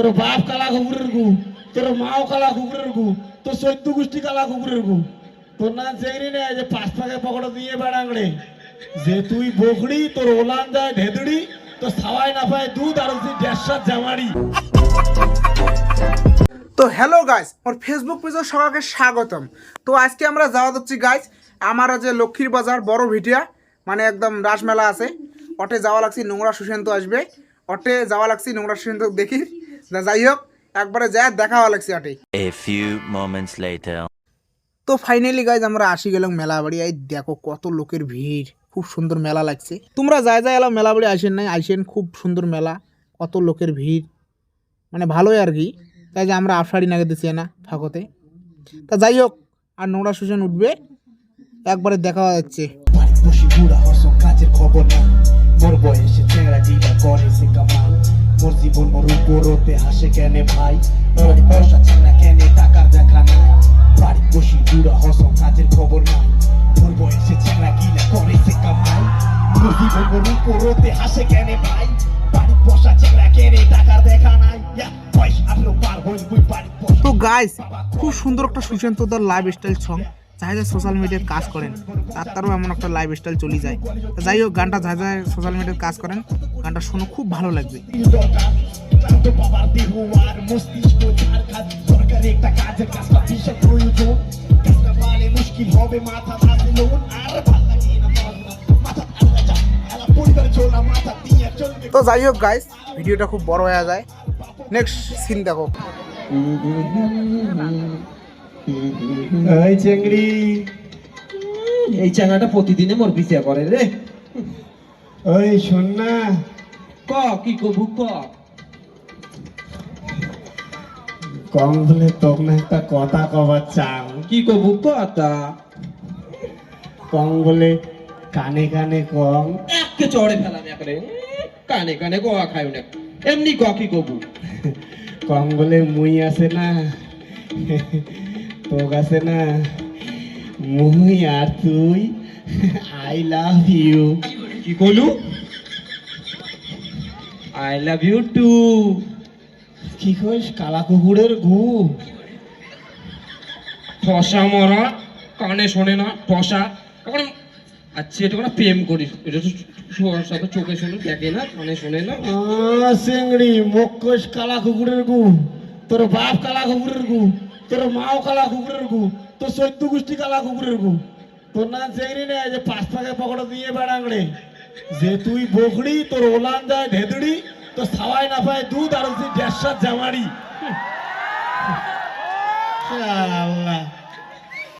তোর বাপ কালা কুকুরের গু, তোর মাও কালা কুকুরের গু, তোর চৈদ্য গোষ্ঠী কালা কুকুরের গু। তোর না চেংড়ি নেই যে পাঁচ পাকে পকড়া দিয়ে বেড়াংড়ে যে তুই বকড়ি, তোর ওলান যায় ঢেদড়ি, তোর সাওয়াই না পায় দুধ আর তুই দেড়শার জামাড়ি। তো হ্যালো গাইস, মোর ফেসবুক পেজে সবাইকে স্বাগতম। তো আজকে আমরা যাওয়া যাচ্ছি গাইস, আমার যে লক্ষ্মীর বাজার, বড় ভিটিয়া মানে একদম রাসমেলা আছে। অটে যাওয়া লাগছি নোংরা সুশান্ত আসবে। অটে যাওয়া লাগছি নোংরা সুশান্ত দেখি। যা- যাই হোক একবারে যায় দেখা হওয়া লাগছে A few moments later. তো ফাইনালি গাইজ আমরা আসি গেলাম মেলা বাড়ি এই দেখো কত লোকের ভিড়। খুব সুন্দর মেলা লাগছে। তোমরা যায় যায় এলাম মেলা বাড়ি আইসেন নাই। আইসেন খুব সুন্দর মেলা। কত লোকের ভিড়। মানে ভালোই আর কি তাই যে আমরা আফসারি নাগে দিচ্ছি না ফাঁকতে তা যাই হোক আর নোংরা সুজন উঠবে। একবারে দেখা যাচ্ছে। কাজের খবর মোর বয়সে করে কামাই মোর জীবন মোর উপরতে হাসে কেনে ভাই? বাড়ি বসা চেংড়া কেনে টাকার দেখা নাই। বাড়ি বসে বুড়া হস কাজের খবর নাই। মোর বয়সে চেংড়া কিনা করে সে কামাই? মোর জীবন মোর উপরতে হাসে কেনে ভাই? বাড়ি বসা চেংড়া কেনে টাকার দেখা নাই। তো গাইস খুব সুন্দর একটা সুশান্তদার লাইফ স্টাইল সং যাই সোশ্যাল মিডিয়ার কাজ করেন, তার তারও এমন একটা লাইফ স্টাইল চলে যায়। যাই হোক, গানটা যাই সোশ্যাল মিডিয়ার কাজ করেন, গানটা শুনে খুব ভালো লাগবে। তো যাই হোক গাইস ভিডিওটা খুব বড় হয়ে যায়। নেক্সট সিন দেখো। এই চেংড়ি। এই চাঙাটা প্রতিদিনে মোর পিছিয়ে করে রে। ওই শোন না। ক কি কবু ক? কম বলে তোক না একটা কথা কবার চাও কি কবু ক তা? কম বলে কানে কানে কম। একে চড়ে ফেলাম একরে কানে কানে গোয়া খাই না। এমনি ক কি কবু? কম বলে মুই আছে না। তোক আছে না মুই আর তুই আই লাভ ইউ কি কলু আই লাভ ইউ টু কি কইস কালা কুকুরের গু? ফসা মরা কানে শোনে না ফসা এখন আচ্ছা এটা কোনো প্রেম করিস। এটা তো সাথে চোখে শোনে দেখে না কানে শোনে না। সিংড়ি মুখ কইস কালা কুকুরের গু? তোর বাপ কালা কুকুরের গু? তোর মাও কালা কুকুরের গু, তোর চৈদ্য গোষ্ঠী কালা কুকুরের গু। তোর না চেংড়ি নেই যে পাঁচ পাকে পকড়ে দিয়ে বেড়াংড়ে যে তুই বকড়ি, তোর ওলান যায় ঢেদড়ি তোর সাওয়াই না পায় দুধ, আর তুই দেড়শার জামাড়ি। আল্লাহ।